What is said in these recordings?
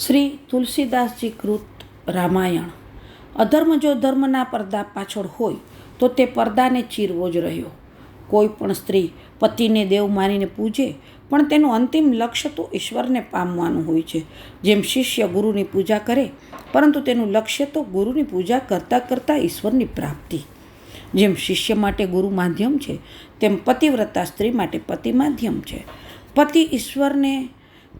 શ્રી તુલસીદાસજી કૃત રામાયણ. અધર્મ જો ધર્મના પડદા પાછળ હોય તો તે પડદાને ચીરવો જ રહ્યો. કોઈ પણ સ્ત્રી પતિને દેવ માનીને પૂજે, પણ તેનું અંતિમ લક્ષ્ય તો ઈશ્વરને પામવાનું હોય છે. જેમ શિષ્ય ગુરુની પૂજા કરે, પરંતુ તેનું લક્ષ્ય તો ગુરુની પૂજા કરતાં કરતાં ઈશ્વરની પ્રાપ્તિ. જેમ શિષ્ય માટે ગુરુ માધ્યમ છે, તેમ પતિવ્રતા સ્ત્રી માટે પતિ માધ્યમ છે. પતિ ઈશ્વરને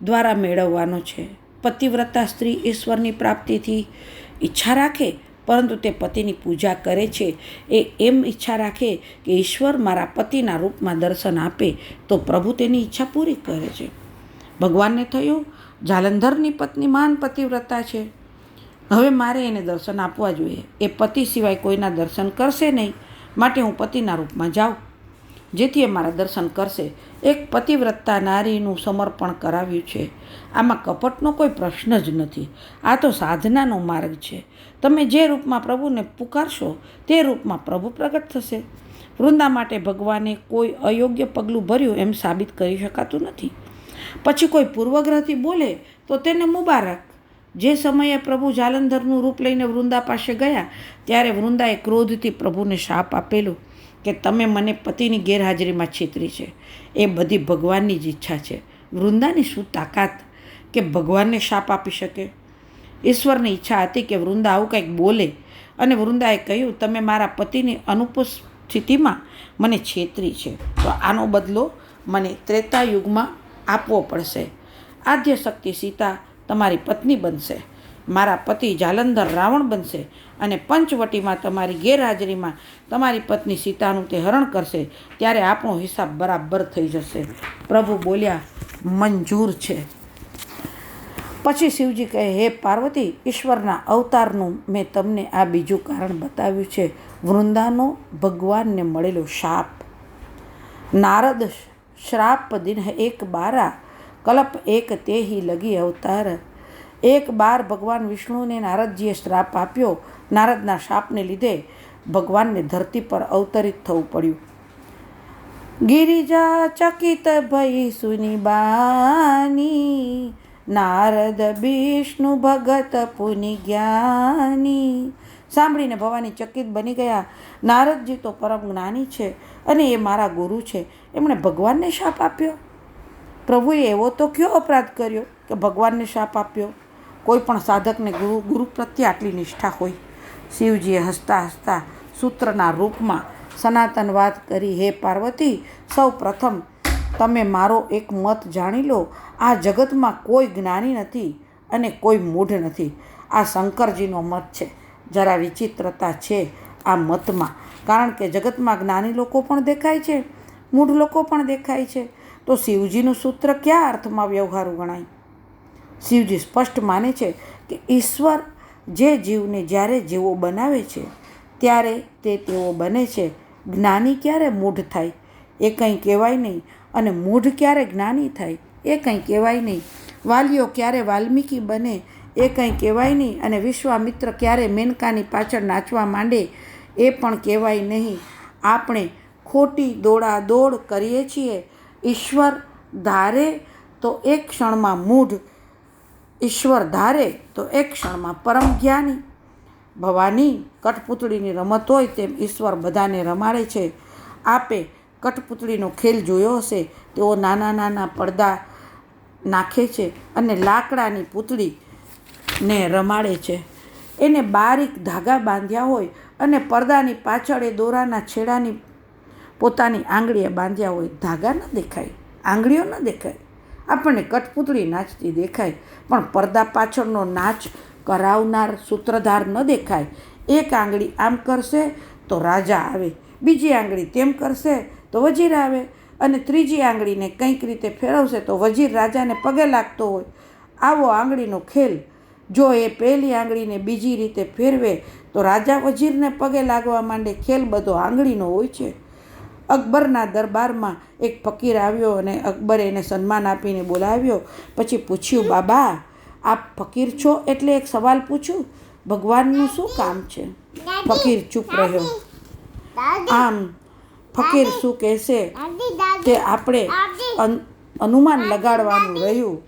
દ્વારા મેળવવાનો છે. પતિવ્રતા સ્ત્રી ઈશ્વરની પ્રાપ્તિથી ઈચ્છા રાખે, પરંતુ તે પતિની પૂજા કરે છે. એ એમ ઈચ્છા રાખે કે ઈશ્વર મારા પતિના રૂપમાં દર્શન આપે, તો પ્રભુ તેની ઈચ્છા પૂરી કરે છે. ભગવાનને થયું, જાલંધરની પત્ની મહાન પતિવ્રતા છે. હવે મારે એને દર્શન આપવા જોઈએ. એ પતિ સિવાય કોઈના દર્શન કરશે નહીં. માટે હું પતિના રૂપમાં જાઉં. જેથી એ મારા દર્શન કરશે. એક પતિવ્રતા નારીનું સમર્પણ કરાવ્યું છે. આમાં કપટનો કોઈ પ્રશ્ન જ નથી. આ તો સાધનાનો માર્ગ છે. તમે જે રૂપમાં પ્રભુને પુકારશો, તે રૂપમાં પ્રભુ પ્રગટ થશે. વૃંદા માટે ભગવાને કોઈ અયોગ્ય પગલું ભર્યું એમ સાબિત કરી શકાતું નથી. પછી કોઈ પૂર્વગ્રહથી બોલે, તો તેને મુબારક. જે સમયે પ્રભુ જાલંધરનું રૂપ લઈને વૃંદા પાસે ગયા, ત્યારે વૃંદાએ ક્રોધથી પ્રભુને શાપ આપેલો. કે તમે મને પતિની ગેરહાજરીમાં છેતરી છે. એ બધી ભગવાનની જ ઈચ્છા છે. વૃંદાની શું તાકાત કે ભગવાનને શાપ આપી શકે? ઈશ્વરની ઈચ્છા હતી કે વૃંદા આવું કંઈક બોલે અને વૃંદાએ કહ્યું, તમે મારા પતિની અનુપસ્થિતિમાં મને છેતરી છે. તો આનો બદલો મને ત્રેતા યુગમાં આપવો પડશે. આદ્ય શક્તિ સીતા તમારી પત્ની બનશે. મારા પતિ જાલંધર રાવણ બનશે અને પંચવટીમાં તમારી ગેરહાજરીમાં તમારી પત્ની સીતાનું તે હરણ કરશે, ત્યારે આપણો હિસાબ બરાબર થઈ જશે. પ્રભુ બોલ્યા, મંજૂર છે. પછી શિવજી કહે, હે પાર્વતી, ઈશ્વરના અવતારનું મેં તમને આ બીજું કારણ બતાવ્યું છે. વૃંદાનો ભગવાનને મળેલો શાપ. નારદ શ્રાપ દિન એક બારા, કલપ એક તેહી લગી અવતાર. એક બાર ભગવાન વિષ્ણુને નારદજીએ શ્રાપ આપ્યો. નારદના શાપને લીધે ભગવાનને ધરતી પર અવતરિત થવું પડ્યું. ગિરિજા ચકિત ભઈ સુની બાની. નારદ વિષ્ણુ ભગત પુનિ જ્ઞાની. સાંભળીને ભવાની ચકિત બની ગયા. નારદજી તો પરમ જ્ઞાની છે અને એ મારા ગુરુ છે. એમણે ભગવાનને શાપ આપ્યો. પ્રભુએ એવો તો કયો અપરાધ કર્યો કે ભગવાનને શાપ આપ્યો? કોઈ પણ સાધકને ગુરુ ગુરુ પ્રત્યે આટલી નિષ્ઠા હોય. શિવજીએ હસતા હસતા સૂત્રના રૂપમાં સનાતન વાત કરી, હે પાર્વતી, સૌ પ્રથમ તમે મારો એક મત જાણી લો. આ જગતમાં કોઈ જ્ઞાની નથી અને કોઈ મૂઢ નથી. આ શંકરજીનો મત છે. જરા વિચિત્રતા છે આ મતમાં. કારણ કે જગતમાં જ્ઞાની લોકો પણ દેખાય છે, મૂઢ લોકો પણ દેખાય છે. તો શિવજીનું સૂત્ર કયા અર્થમાં વ્યવહારુ ગણાય? શિવજી સ્પષ્ટ માને છે કે ઈશ્વર જે જીવને જ્યારે જેવો બનાવે છે, ત્યારે તે તેવો બને છે. જ્ઞાની ક્યારે મૂઢ થાય? એ કંઈ કહેવાય નહીં. અને મૂઢ ક્યારે જ્ઞાની થાય? એ કંઈ કહેવાય નહીં. વાલીઓ ક્યારે વાલ્મીકી બને? એ કંઈ કહેવાય નહીં. અને વિશ્વામિત્ર ક્યારે મેનકાની પાછળ નાચવા માંડે? એ પણ કહેવાય નહીં. આપણે ખોટી દોડા દોડ કરીએ છીએ. ઈશ્વર ધારે તો એક ક્ષણમાં મૂઢ ઈશ્વર ધારે તો એક ક્ષણમાં પરમ જ્ઞાની. ભવાની કઠપૂતળીની રમત હોય તેમ ઈશ્વર બધાને રમાડે છે. આપે કઠપૂતળીનો ખેલ જોયો હશે, તેઓ નાના નાના પડદા નાખે છે અને લાકડાની પૂતળીને રમાડે છે. એને બારીક ધાગા બાંધ્યા હોય અને પડદાની પાછળ એ દોરાના છેડાની પોતાની આંગળીએ બાંધ્યા હોય. ધાગા ન દેખાય, આંગળીઓ ન દેખાય. આપણને કઠપૂતળી નાચતી દેખાય, પણ પડદા પાછળનો નાચ કરાવનાર સૂત્રધાર ન દેખાય. એક આંગળી આમ કરશે તો રાજા આવે, બીજી આંગળી તેમ કરશે તો વજીર આવે અને ત્રીજી આંગળીને કંઈક રીતે ફેરવશે તો વજીર રાજાને પગે લાગતો હોય. આવો આંગળીનો ખેલ, જો એ પહેલી આંગળીને બીજી રીતે ફેરવે તો રાજા વજીરને પગે લાગવા માંડે. ખેલ બધો આંગળીનો હોય છે. અકબરના દરબારમાં એક ફકીર આવ્યો અને અકબરે એને સન્માન આપીને બોલાવ્યો. પછી પૂછ્યું બાબા આપ ફકીર છો? એટલે એક સવાલ પૂછું ભગવાનનું શું કામ છે? ફકીર ચૂપ રહ્યો. આમ ફકીર શું કહેશે તે આપણે અનુમાન લગાડવાનું રહ્યું.